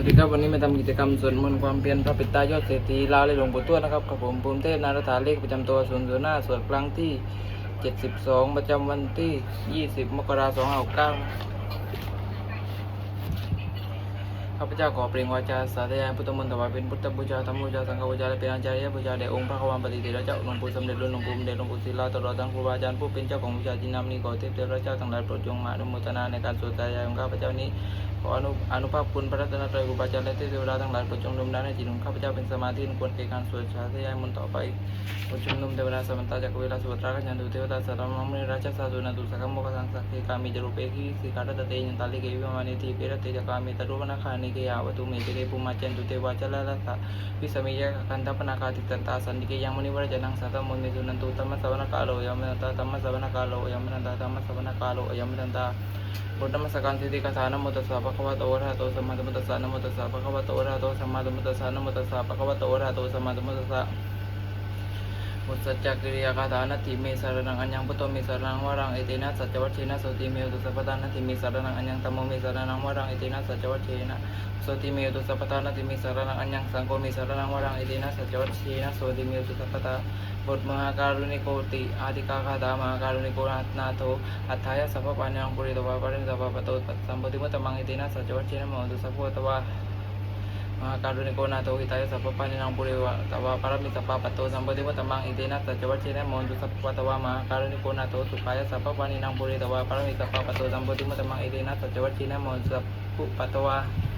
สวัสดีครับวันนี้มาทำกิจกรรมสวดมนต์ความเพียรพระปิตายอดเศรษฐีลาวและหลวงปู่ตัวนะครับกับผมภูมิเทพนารถาเลขประจำตัวส่วนย์ศูนหน้าสวดครั้งที่ 72 ประจำวันที่ 20 มกราคม2569 ข้าพเจ้าขอเปล่งวาจาสาธยายพุทธมนต์ถวายเป็นพุทธบูชาธรรมบูชาสังฆบูชาและเป็นอาจารย์บูชาแด่องค์พระควานปฏิเทระเจ้าหลวงปู่สมเด็จรุ่นหลวงปู่เดชหลวงปู่ศิลาตลอดทั้งครูบาอาจารย์ผู้เป็นเจ้าของวิชาจินนำนี้ขอเทพเทระเจ้าทั้งหลายโปรดจงมาอนุโมทนาในการสวดสาธยายของข้าพเจ้านี้ขออนุอนุภาพคุณพระรัตนตรัยครูบาอาจารย์และเทพเทวดาทั้งหลายโปรดจงดลดาให้จิตของข้าพเจ้าเป็นสมาธิควรแก่การสวดสาธยายมนต์ต่อไปโปรดชุมนุมเทวดาสมันตาจากรเวลาสวดราชยันตุเทวดาสัตว์มังมณีราชสาสุนันตุสักขโมกขังสักเคกามิจรูปเอกิสิการตะเตยันตาลิเกวิมานิทีเปรตเตจักามิตรุวนาคานิเกยาวตุเมติเรปุมาจันตุเตวาจลลาสะวิสมิยะคันธปนาคาติตันตาสันติเกยังมณิวรจันังสัตตมุนิสุนันตุธรรมสวนาคาโลยามนันตธรรมสวนาคาโลยามันตธรรมสวนกาโลยามันตบุตรมสการสิทธิกถานะโมตัสสะภะคะวะโตอะระหะโตสัมมาสัมพุทธัสสะนโมตัสสะภะคะวะโตอะระหะโตสัมมาสัมพุทธัสสะนโมตัสสะภะคะวะโตอะระหะโตสัมมาสัมพุทธัสสะ มุสัจจกิริยาคาถานาทิเมสารนังอัญญังพุทโธเมสารนังวารังเอเตนะสัจวัชเชนะโสติเมตุสัพพทานาทิเมสารนังอัญญังตัมโมเมสารนังวารังเอเตนะสัจวัชเชนะโสติเมตุสัพพทานาทิเมสารนังอัญญังสังโฆเมสารนังวารังเอเตนะสัจวัชเชนะโสติเมตุสัพพทาบทมหาการุณิโกติอาติกาคาตามหาการุณิโกนาโทอัฏฐายสัพพปานังปุริตวาปะสัจวัชเชนะโมตุสัพพะตวารินาโทหิตายสัพพปานังปุริวะตวาปรมิสัพพปโตสัมปติมุตตมังเอิตินะสัจวัชเชนะโมตุสัพพะตวา มหาการุณิโกนาโทสุขายสัพพปานังปุริตวาปรมิสัพพปโตสัมปติมุต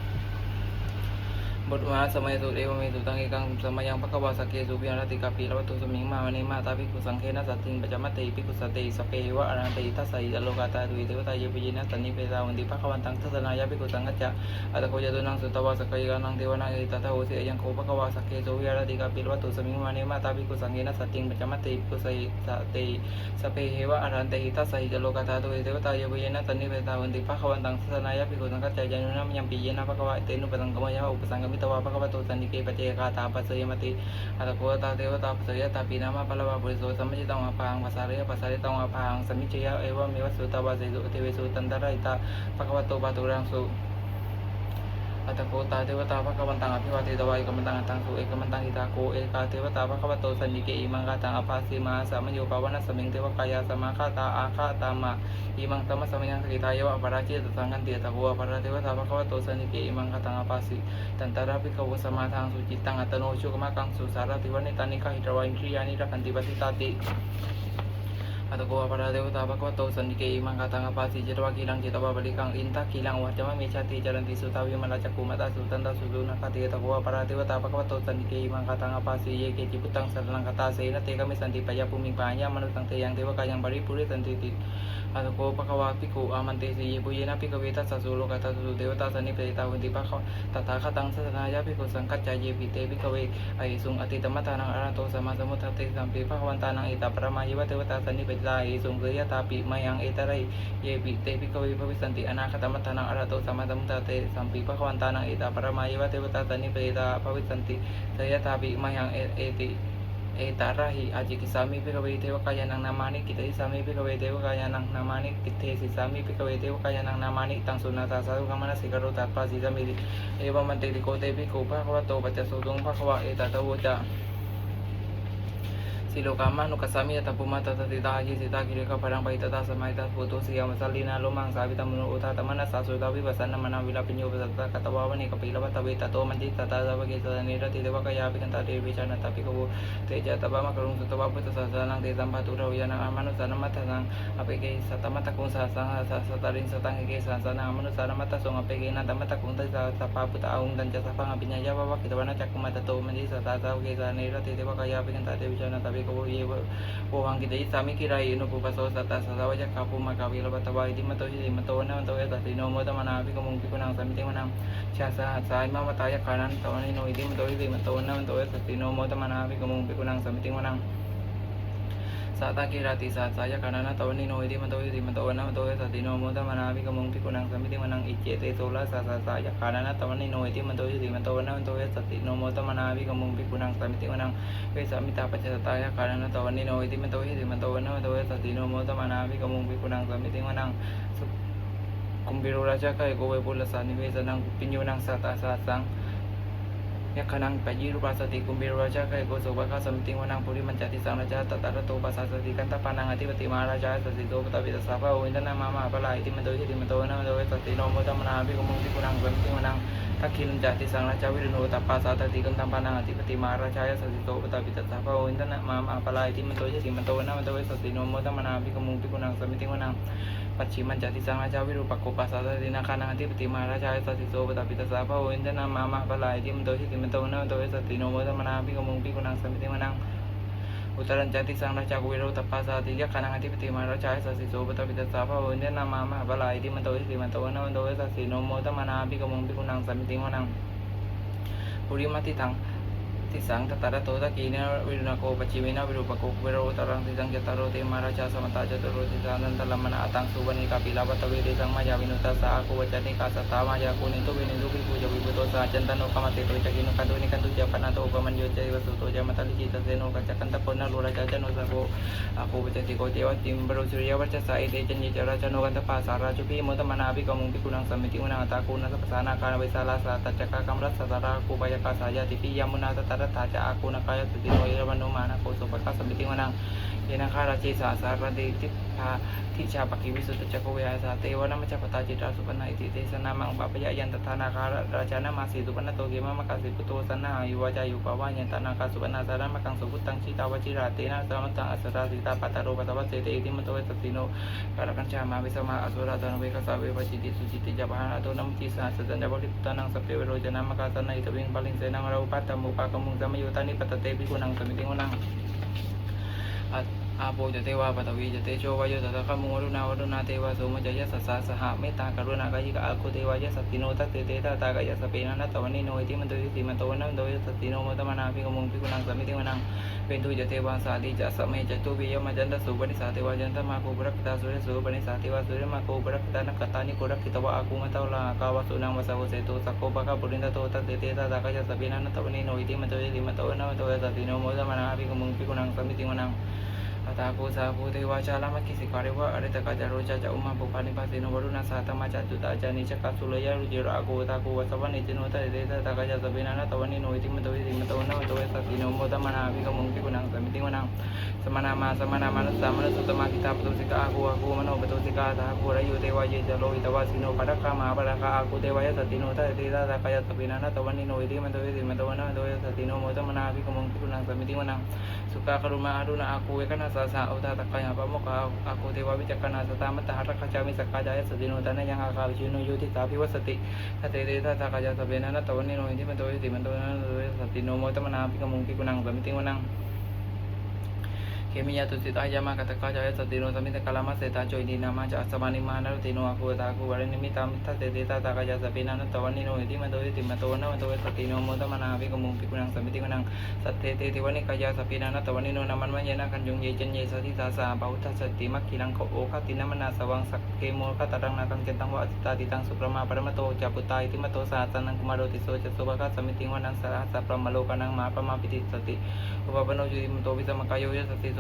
บทมหาสมัยสุเอวเมสุตังเอกังสมัยยังพระกวาสกเกสุปิยรติกาปีละวัตุสมิงมาวันนี้มาตาภิกุสังเคนะสัตติงปัจจมัตติภิกุสติสเปวะอรันติทัสสะอิโลกาตาตุอิเทวตาเยปิยินะสันนิเปตาวันติภะคะวันตังทัศนายะภิกุสังกัจจะอัตโคยตุนังสุตวาสกายกานังเทวนาเอตตาโหสิยังโคพระกวาสกเกสุปิยรติกาปีละวัตุสมิงมาวันนี้มาตาภิกุสังเคนะสัตติงปัจจมัตติภิกุสติสเปวะอรันติทัสสะอิโลกาตาตุอิเทวตาเยปิยินะสันนิเปตาวันติภะคะวันตังทัศนายะภิกุสังกัจจะยานุนัมยังปิเยนะภะคะวะเตนุปตังกมยะอุปสังกมิตวาภะคะวะโตสันนิเกปเจกาตาปัสสยมติอัตโกตาเทวตาปัสสยตาปีนามาปะละวะปุริโสสัมมิจิตังอาภังภาษาเรภาษาเรตังอาภังสัมมิจยะเอวะเมวะสุตวาเสสุเทวสุตันตระอิตาภะคะวโตปะตุรังสุ อัตโกตาเทวตาภะคะวันตังอภิวาเทตวายกมันตังอัตังสุเอกมันตังอิตาโกเอกาเทวตาภะคะวะโตสันนิเกอิมังกาตังอภาสีมาสามโยปาวนะสมิงเทวกายาสมาคาตาอาคาตามะอิมังตัมะสมัยังสกิตายวะปราชิตตังกันเตตะโกปราเทวตาภะคะวะโตสันนิเกอิมังกาตังอภาสีตันตระภิกขวสมาทางสุจิตตังอัตโนชุกมะกังสุสารติวันิตานิกาหิตวาอินทรียานิรักันติปัสิตาติ atau gua para dewa tapa kau tahu sendiri imang kata ngapa si jadwa kilang jita bawa balikang inta kilang wah jama mecati jalan tisu tawi malaca kumata sultan ta suluna kati atau gua para dewa tapa kau tahu sendiri imang kata ngapa si ye ke ciputang sarlang kata saya nanti kami santi paya puming panya manutang te yang dewa kayang bari puri santi อัตโกปะกวาภิกขุอามันติสีปุเยนะภิกเวทัสสุโลกัสสุเทวตาสันิปิตาวุติปะเขาตถาคตังสัตนายะภิกขุสังคัจจายปิเตปิกเวไอสุงอติตมะตานังอารันโตสมาสมุทัติสัมปิภะวันตานังอิตาปรมายวะเทวตาสันิปิตาไอสุงเกยตาปิมายังเอตระเยปิเตปิกเวภวิสันติอนาคตมะตานังอารันโตสมาสมุทัติสัมปิภะวันตานังอิตาปรมายวะเทวตาสันิปิตาภวิสันติเสยตาปิมายังเอติ มนสิกโรตัสปาสิสามิริเอวมันติโกเตปิ โกภะคะวะโตปัจจสุตุงภะคะวะเอตตะโวจะ Silokama no kasami at pumata tatita haji sita kirika parang baita ta sa maita puto siya masalina lumang sabi ta muno uta ta mana sa sudawi basan na mana wila pinyo basata katawawan ni kapila ba tabi tato manji tata sa bagi sa nira ti dewa kaya को ये वो वांगी दई सामी की राई no pupa सो सता सदा वजा कापु मा काविल बतवा इति मतो हि मतो न मतो या तति नो मतो मना अपि कमुं पि कुना समिति मना छा सा साय मा मताय काणन तवनि नो इति मतो हि मतो न मतो या तति नो मतो मना अपि कमुं पि कुना समिति मना సాతాకిరాతిసాయ కణన తవని నోయిది మతోయిది మతోవన మతోయ సతినోమోద మనావి కమోంపి కుణం సమితి మనం ఇచ్చేతే తోల ససాయ కణన తవని నోయిది మతోయిది మతోవన మతోయ సతినోమోద మనావి కమోంపి కుణం సమితి మనం వే సమితాపచతాయ కణన తవని నోయిది మతోయిది మతోవన మతోయ సతినోమోద మనావి కమోంపి కుణం సమితి మనం kumbiro raja kay ko wai bola sa ni weza nang pinyo nang sa ta sa sang ยักขนังปยิรูปัสสติกุมเบรุราชาเคยโกสุภะข้าสมติงวนังปุริมันจติสังราชาตตารโตปัสสสติกันตปานังอธิปติมาราชาสติโตปตาปิตสาภาวินทนามามาปลายติมันโตยติมันโตนะมันโตยสติโนมุตมนาภิกุมุติกุนังเวมติวนัง ทักขิลจาติสังราชาวิรุณโอตัปปาสาตติกันตัมปานังอธิปติมาราชายสติโตปตาปิตัสสะภะโออินทนะมามาปลายที่มันโตยติมันโตนะมันโตเวสติโนโมตมนาภิกมุงภิกุนังสมิติวนังปัจฉิมันจติสังราชาวิรุปกุปัสสะตินาคานังอธิปติมาราชายสติโตปตาปิตัสสะภะโออินทนะมามาปลายที่มันโตยติมันโตนะมันโตเวสติโนโมตมนาภิกมุงภิกุนังสมิติวนัง อุตรัญจันติสังราชากุวิโรตปัสสาติยะขานังอธิปติมาราชาสสิโสปตปิตสาภาวินทนามามะปะลายติมันโตหิติมโตนะมันโตสัสสิโนโมตมานาภิกมุงภิกุนังสัมมิติมนังปุริมติตัง ติสังทตาโตตะกีเนวิรุณโกปชิเมนะวิรุปโกเวโรตรังติสังยตารโรเตมาราชาสมตาจตุโรติสานันตลมนาอตังสุวรรณิกาปิลาวัตเวเดสังมายาวินุตาสาโกวัจนิกาสตามายาคุณิโตวินิโตวิภูจวิปุตโตสาจันตานุกามติโตจักินุคันตุนิคันตุจัปนาโตปมันโยเจวสุโตจามตาลิจิตาเสโนกัจกันตะปนารุราชาจโนสะโกอาโกวัจติโกเจวติมบรุสุริยวัจสาเอเตจันยิจราชโนกันตปาสาราชุพิมตมนาภิกมุงภิกุนังสัมมิติมุนังตาคูนัสปสานาคารเวสาลาสาตัจจกากรรมรัสสาราโกปยกาสายาติปิยามุนาตตา taja ako na kaya sa dito ay raman umana ko. So pagkasabiting mo ng inang karachi sa asara di ทิชาปกิวิสุตจักเวอาสาเทวนามัจจปตาจิตราสุปนาอิติเตสนามังปะปยะยันตถานาคาราชานามาสีสุปนะโตเกมะมะกาสิปุโตสนายุวาจายุปาวายันตนาคาสุปนาสารมะกังสุพุตังชิตาวจิราเตนะสมัตังอสราสิตาปัตตโรปัตวัสเตเตอิติมโตเวสติโนกาลกัญชามาวิสมาอสุราตนเวกสาเววจิติสุจิติจัปหานาโตนัมจิสาสัจจันจบริตนังสเปเวโรจนามะกาสนาอิตวิงปลิงเสนังราปัตตมุปะกมุงสมยุตานิปตเตปิกุนังสมิติกุนัง โปจเทวาปตวีจเตโชวายสัตคะมุรุณาวรุณาเทวาสุมจยสัสสะสหเมตตากรุณากายิกอาคุเทวายสัตติโนตัตเตเตตตากายสเปนันตวันีโนอิติมันตุยติมันตวนนันโดยสตติโนมตมานาภิกขมุงภิกุนังสมิติวนังเป็นตุจเทวาสาธิจัสมัยจตุวิยมจันตสุปนิสาเทวาจันตมาโกบรักตาสุริสุปนิสาเทวาสุริมาโกบรักตานักตานิโกรักขิตวะอาคุมตาวลากาวสุนังวสาวเสตุสักโคปะกะปุรินตโตตัตเตเตตาตากายสเปนันตวนิโนอิติมันตุสิมันตวนันโดยสตติโนมตมนาภิกมุงภิกุนังสมิติวนัง ตาโกสาภูเทวาชาลามกิสิกาเรวะอริตกาจารุจาจาอุมาปุปานิปัสสินวรุณาสาตมาจาจุตาจานิชกาสุลยารุจิราโกตาโกวัสวะนิจโนตาเดตาตากาจาสเบนานาตวันิโนติมตวิติมตวันนามตวิสัติโนโมตมนาภิกขมุงภิกุนังสมิติวนังสมานามาสมานามานุสามนุสุตมาคิตาปตุสิกาอากูอากูมโนปตุสิกาตาโกระยุเทวาเยจโลหิตวาสินโนปะระคามาปะระคาอากูเทวายสติโนตาเดตาตากาจาสเบนานาตวันิโนติมตวิติมตวนามตวิสัตินโมตมานาภิกมุงภิกุนังสมิติวนังสุขาครุมาอรุณาอากูเอกนาส sa tamata pari wari sa mau mau murkita ko jinang iti tatama sino ka ng senang ape sa tani na palima jata sarang katawa na pirawang kata bau sa kome เขมียาตุสิตาจามากตะกาจายสติโนสมิตกาลามาเสตาจจยดีนามาจัสมานิมานารุติโนอาคูตากูวารินิมิตามิทัสเตติตาตากาจัสสปินานุตวันิโนอิติมาโตยติมาโตนะมาโตยสติโนโมตมานาวิกมุงปิกุนังสมิติกุนังสัตเตติวันิกายาสเปนานุตวันิโนนามันมะเยนะกันยงเยจันเยสติตาสาปาหุทัสติมักขิลังโคโอคตินามนาสวังสักเกโมคตารังนาคังเจตังวะติตาติตังสุปรมาปรมโตจัปุตายติมาโตสาตันังกุมาโรติโสจัตุภะสมิติวันังสาสัพพมโลกานังมาปมาปิติสติอุปปโนจุติมโตวิสมกายโยสติโส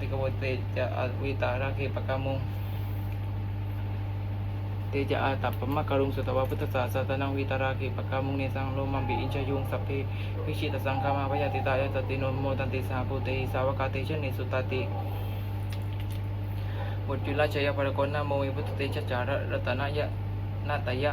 ติกวเตจะอวิตาราเคปกามุงเตจะอาตับปมะกรุงสุตวะพุทธศาสตนังวิตาราคิปกามุงเนสังโลมัมบีอินชยุงสัพเพิชิตสังฆามาพยาติตายตตินนโมตันติสาพุเตสาวกาเตชเนสุตติบทจุลาชยปรกรณโมวิพุทธเตชะจาระรัตนายะนาตายะ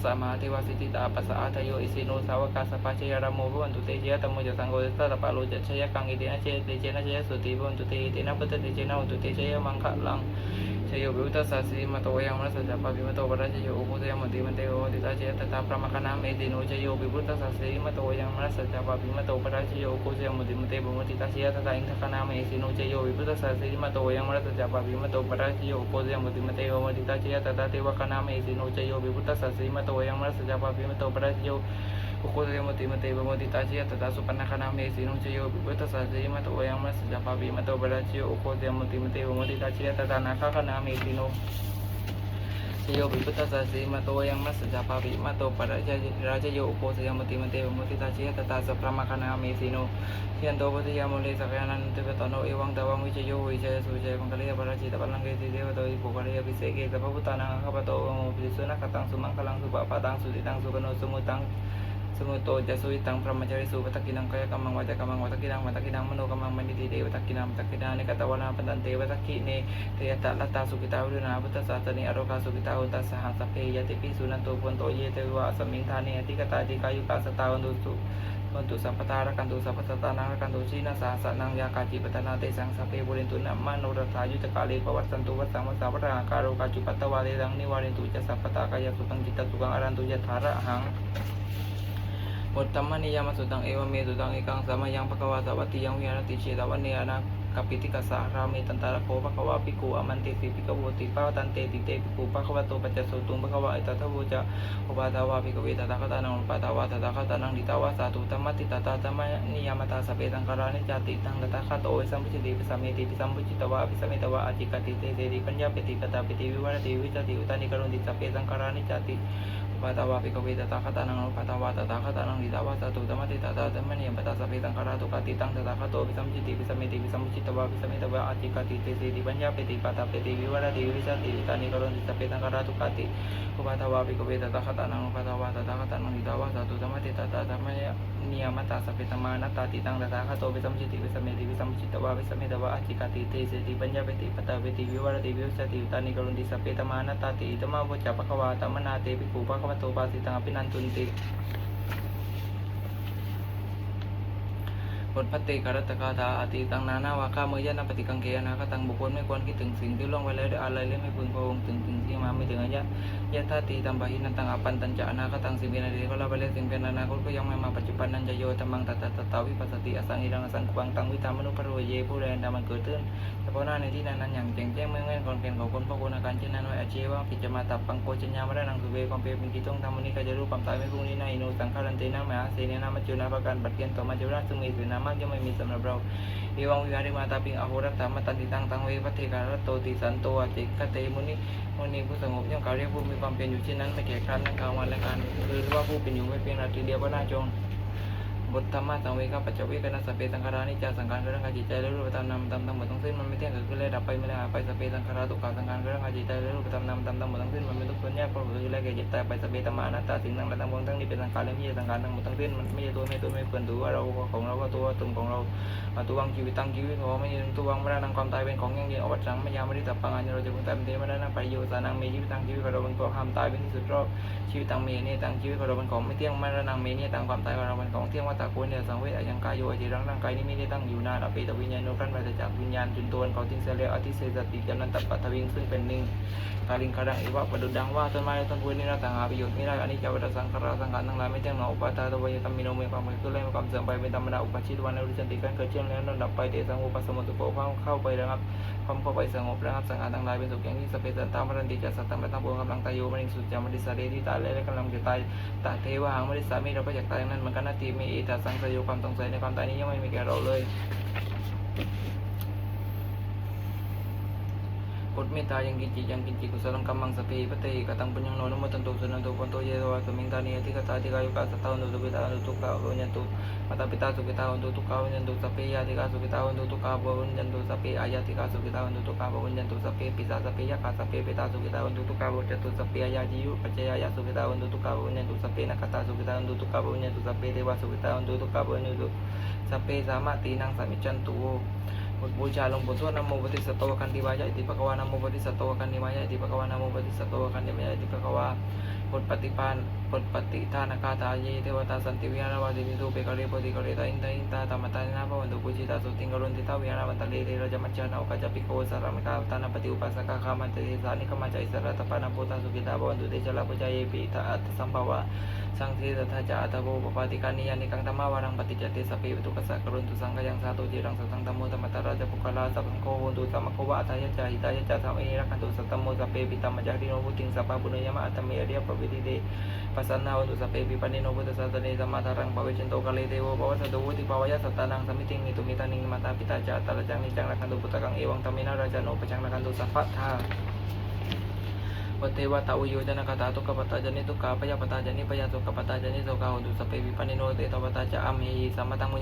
สมาเทวสิติตาปัสสะอาทโยอิสิโนสาวกาสปาเชยรามโมภวันตุเตเชยตมโมจสังโฆสัตปะโลจัชยกังอิเตนะเจเตเจนะเชยสุติภวันตุเตอิเตนะปะตตเจนะวันตุเตเชยมังคะลัง Yogyakarta Sasi Matoya Masa Japa Bimato Baraja Yogu Jaya Mati Mateo Dita Jaya Tata Pramakana Medino Jaya Yogyakarta Sasi Matoya Masa Japa Bimato Baraja Yogu Jaya Mati Mateo Bumutita Jaya Tata Intakana Medino Jaya Yogyakarta Sasi Matoya Masa Japa Bimato Baraja Yogu Jaya Mati Mateo Bumutita Jaya Tata Tewakana Medino Jaya Yogyakarta Sasi Matoya Masa Japa Bimato Baraja Yogu Pukul saya mati mati bermati tajia tata supana kana me sinu ceyo bibu tasa saya mata oyang mas japa bi mata belacio ukul saya mati mati bermati tajia tata naka kana ta ce ta ta na kana me sino สยบิพุทธสสีมาโตยังมัสสะจาปาปิมาโตปะราชราชโยโปสยามติมันเตวมุติตาเชตตาสัพพะมะคณาเมสิโนเทียนโตปฏิยามเลสักยานันติเปตโนเอวังตะวังวิจโยวิจยสุจยมังคลียปะราชิตปะลังเกติเทวโตอิปุปะเรยปิเสเกสัพพพุตตานังข้าพโตโมปิสุนักตังสุมังคลังสุปะปะตังสุติตังสุกโนสุมุตัง สมุโตจะสุวิตังพระมัจจริสุปตะกินังกายกรรมังวัตกรรมังวัตกินังวัตกินังมโนกรรมังมณิติเดวัตกินังวัตกินังเนกตวนาปันตันเตวัตกินเนเตยตะลัตตาสุกิตาวุนาพุทธศาสนิอโรคาสุกิตาวุตัสหัสเพยติปิสุนันโตปุนโตเยเทวะสมิงธาเนติกตาจิกายุกาสตาวันตุสุวันตุสัมปทาระกันตุสัพพตานังระกันตุชีนาสาสนังยาคาจิปตนาเตสังสัพเพบุเรนตุนัมมโนรสายุจกาลิปวัตสันตุวัตสังวัสสาวราการโรกาจุปตตวาเลรังนิวาเรนตุจะสัพพตากายสุปังจิตตุกังอรันตุยะธาระหัง और तमन याम सुदं एवं मे सुदं एकां समयं पकवा तवति यं यानति चेदवन्यना ปิติกสารามิตันตาระโคภควาปิกูอมันติปิปิกโวติปาตันเตติเตปิกูภควาโตปัจจสุตุงภควาอิตตะโวจะอุปาทาวาปิกเวตตาคตานังอุปาทาวาตตาคตานังดิตาวาสาตุธรรมติตตาธรรมนิยามตาสเปตังการานิจติตังตตาคตวิสัมพุจิติปิสัมเมติปิสัมพุจิตวาปิสัมเมตวาอจิกติเตเตติปัญญาปิติกตาปิติวิวรติวิจติอุตานิกรุณติสเปตังการานิจติ Patawa pikawi tata kata nang patawa tata kata nang ditawa satu tama tita tata teman yang bata sapi tang kara tuka titang tata kato bisa menjadi bisa meti bisa mencitawa bisa metawa ati kati ตวากิสมิตวาอธิกาติเตติปัญญาเปติปัตตาเปติวิวาติวิสติตานิกรณิสเปตังการาตุกติกุปตาวาปิกเวตตาขตานังกุปตาวาตตาขตานังนิตาวาตตุธรรมติตาตาธรรมยนิยมตาสเปตมานตาติตังตาขตโตวิสมจิติวิสมิติวิสมจิตวาวิสมิตวาอธิกาติเตติปัญญาเปติปัตตาเปติวิวาติวิสติตานิกรณิสเปตมานตาติตมาวจัปปะวาตมนาเตปิกุปะวะโตปาสิตังอภินันตุนติ บทพัตติการตกาถาอติตังนานาวาคาเมยะนาปฏิกังเกยนาคตังบุคคลไม่ควรคิดถึงสิ่งที่ล่วงไปแล้วด้วยอะไรและไม่พึงพะวงถึงสิ่งที่มาไม่ถึงอายะยะธาติตัมปะหินันตังอปันตัญจะนาคตังสิ่งเป็นอดีตก็เราไปแล้วสิ่งเป็นอนาคตก็ยังไม่มาปัจจุบันนั้นจะโยธรรมังตัตตะตาวิปัสสติอสังหิรังอสังขวังตังวิตามนุปโรเยผู้แรงดามันเกิดขึ้นเฉพาะหน้าในที่นั้นนั้นอย่างแจ้งแจ้งไม่แม่นก่อนเป็นของคนพระคุณอาการเช่นนั้นไว้อาชีวะกิจมาตับปังโกจัญญาไมาได้นังสุเวความเพียรเป็นกิจต้องทำวันนี้ก็จะรู้ความตายไม่พรุ่งนี้นาอินุสังขารันเตนะมหาเสนานามัจจุนาประการบัดเกียนต่อมาจุราซึ่งมีเสนาามากย่อมไม่มีสำหรับเรา Iwang wihari mata ping ahorat tama tadi tang tang we pati karat to ti santo ati kate muni muni ผู้สงบย่อมกล่าวเรียกผู้มีความเป็นอยู่เช่นนั้นไม่แก่ครั้นนั่งกลางวันและการคือว่าผู้เป็นอยู่ไม่เพียงนาทีเดียวก็น่าจง บทธรรมะสังเวกปัจจเวกนะสเปสังขารานิจจาสังขารเรื่องการจิตใจและรูปธรรมนามตามทั้งหมดทั้งสิ้นมันไม่เที่ยงเกิดขึ้นและดับไปไม่ได้ไปสเปสังขาราตุกาสังขารเรื่องการจิตใจและรูปธรรมนามตามทั้งหมดทั้งสิ้นมันไม่ทุกข์ทนยากเพราะเกิดขึ้นและแก่เจ็บตายไปสเปธรรมานัตตาสิ่งต่างๆทั้งปวงทั้งนี้เป็นสังขารและไม่ใช่สังขารทั้งหมดทั้งสิ้นมันไม่ใช่ตัวไม่ตัวไม่เพื่อนตัวเราของเราก็ตัวตนของเราตัววังชีวิตตั้งชีวิตของไม่ใช่ตัววังไม่ได้นังความตายเป็นของอย่งเดียวอวัตสังไม่ยามไม่ได้ตับปังอันเราจะพึงตายเป็นเทวดานังไปโยสานังเมชีวิตตั้งชีวิตของเราเป็นความตายเป็นที่สุดรอบชีวิตตั้งเมเนี่ยตั้งชีวิตของเราเป็นของไม่เที่ยงไม่ได้นังเมเนี่ยตั้งความตายของเราเป็นของเที่ยงว่าตาโกนเนี่ยสังเวชอายังกายโยอจิรังร่างกายนี้ไม่ได้ตั้งอยู่นานอภิตวิญญาณโนกันมาจากวิญญาณจุนตัวเขาทิ้งเสียแล้วอธิเสสติจำนันตปัทวิงซึ่งเป็นหนึ่งกาลิงกระดังอีวะประดุดดังว่าต้นไม้ต้นพุ้ยนี่เราต่างหาประโยชน์ไม่ได้อันนี้จะวัฏสังขารสังขารทั้งหลายไม่เที่ยงหนออุปาทาตวยธรรมิโนเมความเกิดขึ้นและมีความเสื่อมไปเป็นธรรมดาอุปชิตวันอริจันติการเกิดเชื่อมแล้วนดับไปเดสังอุปสมุตุโปคเข้าไประงับความเข้าไปสงบระงับสังขารทั้งหลายเป็นสุขอย่างนี้สเปสันตามรันติจัสตังปะตังปวงกำลังตายโยมนิสุจจามริสาเรที่ตายและกำลังจะตายตาเทวหังมริสามีเราก็อยากตายนั้นมือนกันนาทีมีเอตสังสยความสงสัยในความตายนี้ยังไม่มีแก่เราเลย พุทธเมตตายังกิจิยังกิจิกุศลังกัมมังสติปฏิกตังปุญญังโนนโมตันตุสุนันตุปันโตเยโวะสมิงตานีติกตาติกายุกาสตาวันตุตุปิตาวันตุกาวันยันตุมาตาปิตาสุกิตาวันตุทุกาวันยันตุสัพเพยาติกาสุกิตาวันตุทุกาวันยันตุสัพเพอายาติกาสุกิตาวันตุทุกาวันยันตุสัพเพปิสาสัพเพยะกาสัพเพปิตาสุกิตาวันตุทุกาวันยันตุสัพเพอายาจิยุปัจจยายาสุกิตาวันตุทุกาวันยันตุสัพเพนักขตาสุกิตาวันตุทุกาวันยันตุสัพเพเทวาสุกิตาวันตุทุกาวันยันตุสัพเพสามาตีนังสามิจจันตุ บทบูชาหลวงปู่ทวดนโมปฏิสัตวกันติวายะติปะกวานโมปฏิสัตวกันติวายะติปะกวานโมปฏิสัตวกันติวายะติปะกวาบทปฏิปานบทปฏิทานคาถาเยเทวตาสันติวิหารวาติวิทุเปกะเรปฏิกะเรตาอินตาอินตาธรรมตานาภวันตุปุจิตาสุติงกรุณติตาวิหารวันตะเลเรราจมัจจานาอุกจปิโกสารามกาตานาปฏิอุปัสสกาคามันติสานิกมัจจอิสระตปานาโพตาสุกิตาภวันตุเตจลาปุจายปิตาอัตสัมภวะสังเทตถาจาอัตโวปปาติกานิยานิกังธรรมาวารังปฏิจจติสพเพปตุกัสสะกรุณตุสังกยังสาตุจิรังสังธรรมโมธรรมตาราจปุคลาสัพพังโคโหตุสัมมโควะอัตยะจาหิตายะจาสัมเอรักันตุสัตตมโมสัพเพปิตามจาริโนพุติงสัพพะปุญยมะอัตเมอริยปวิติเดปัสสนาวันตุสัพเพปิปันนิโนพุทธศาสนาสัมมาทารังภเวชันโตกะเลเทโวภวสัตุวุติภาวายะสัตตานังสัมิติงมิตุมิตานิงมาตาปิตาจาตาลจังนิจังรักันตุปุตตะกังเอวังตมินาราชาโนปจังรักันตุสัพพะทา วเทวตาอุโยจนะคาตาตุกปตาจนิตุกาปยปตาจนิปยสุกปตาจนิโสกาหุตุสเปวิปันนิโนเตตวตาจะอัมเหหิสัมมตังมุญ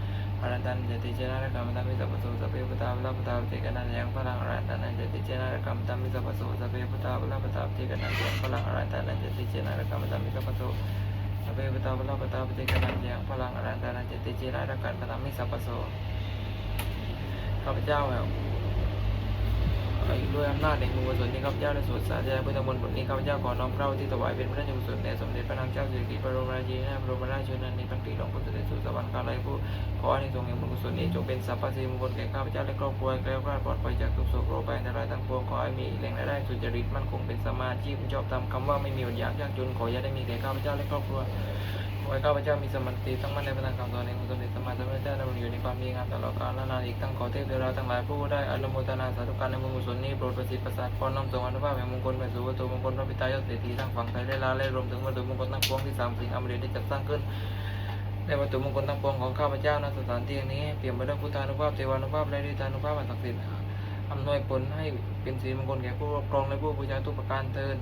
อนันตันจติเจนารกรรมตัมมิสัพพสูสัพเพพุทธาภะพุทาเจกันนันยังพลังอรันตันจติเจนารกรรมตัมมิสัพพสูสัพเพพุทธาภะพุทาเจกันนันยังพลังอรันตันจติเจนารกรรมตัมมิสัพพสูสัพเพพุทธาภะพุทาเจกันนันยังพลังอรันตันจติเจนารกรรมตัมมิสัพพสูข้าพเจ้าแห่ง บบด้วยอำนาจแห่งบุญกุศลที่ข้าพเจ้าได้สวดสาธยายพุทธมนต์บทนี้ข้าพเจ้าขอน้อมเกล้าที่ถวายเป็นพระราชกุศลแด่สมเด็จพระนางเจ้าสิริกิติ์บรมราชินีนาถบรมราชชนนีพันปีหลวงพุทธเดชสุสวรรคาลัยผู้ขออานิสงแห่งบุญกุศลนี้จงเป็นสัพพสิริมงคลแก่ข้าพเจ้าและครอบครัวแคล้วคลาดปลอดภัยจากทุกโศกโรคภัยอันตรายทั้งปวงขอให้มีแหล่งรายได้สุจริตมั่นคงเป็นสมาชีพชอบตามคำว่าไม่มีอดอยากยากจนขออย่าได้มีแก่ข้าพเจ้าและครอบครัวขอให้ข้าพเจ้ามีสมาธิตั้งมั่นในพระธรรมคำสอนแห่งองค์สมเด็จสมมาสัมพุทธเจ้าดำรงอยู่ในความดีงามตลอดกาลนานอีกทั้งขอเทพเดาทั้งหลายผู้ได้อนุโมทนาสาธุการในบุญกุศลนี้โปรดประสิทธิ์ประสาทพรน้อมส่งอนุภาพแห่งมงคลไปสู่วัตถุมงคลพระพิตายอดเศรษฐีทั้งฝั่งไทยและลาวและรวมถึงวัตถุมงคลทั้งปวงที่สามสิ่งอมฤตได้จัดสร้างขึ้นในวัตถุมงคลทั้งปวงของข้าพเจ้าณสถานที่แห่งนี้เปี่ยมไปด้วยพุทธานุภาพเทวานุภาพและฤทธานุภาพอันศักดิ์สิทธิ์อำนวยผลให้เป็นสีมงคลแก่ผู้ปกครองและผู้บูชาทุกประการเทิน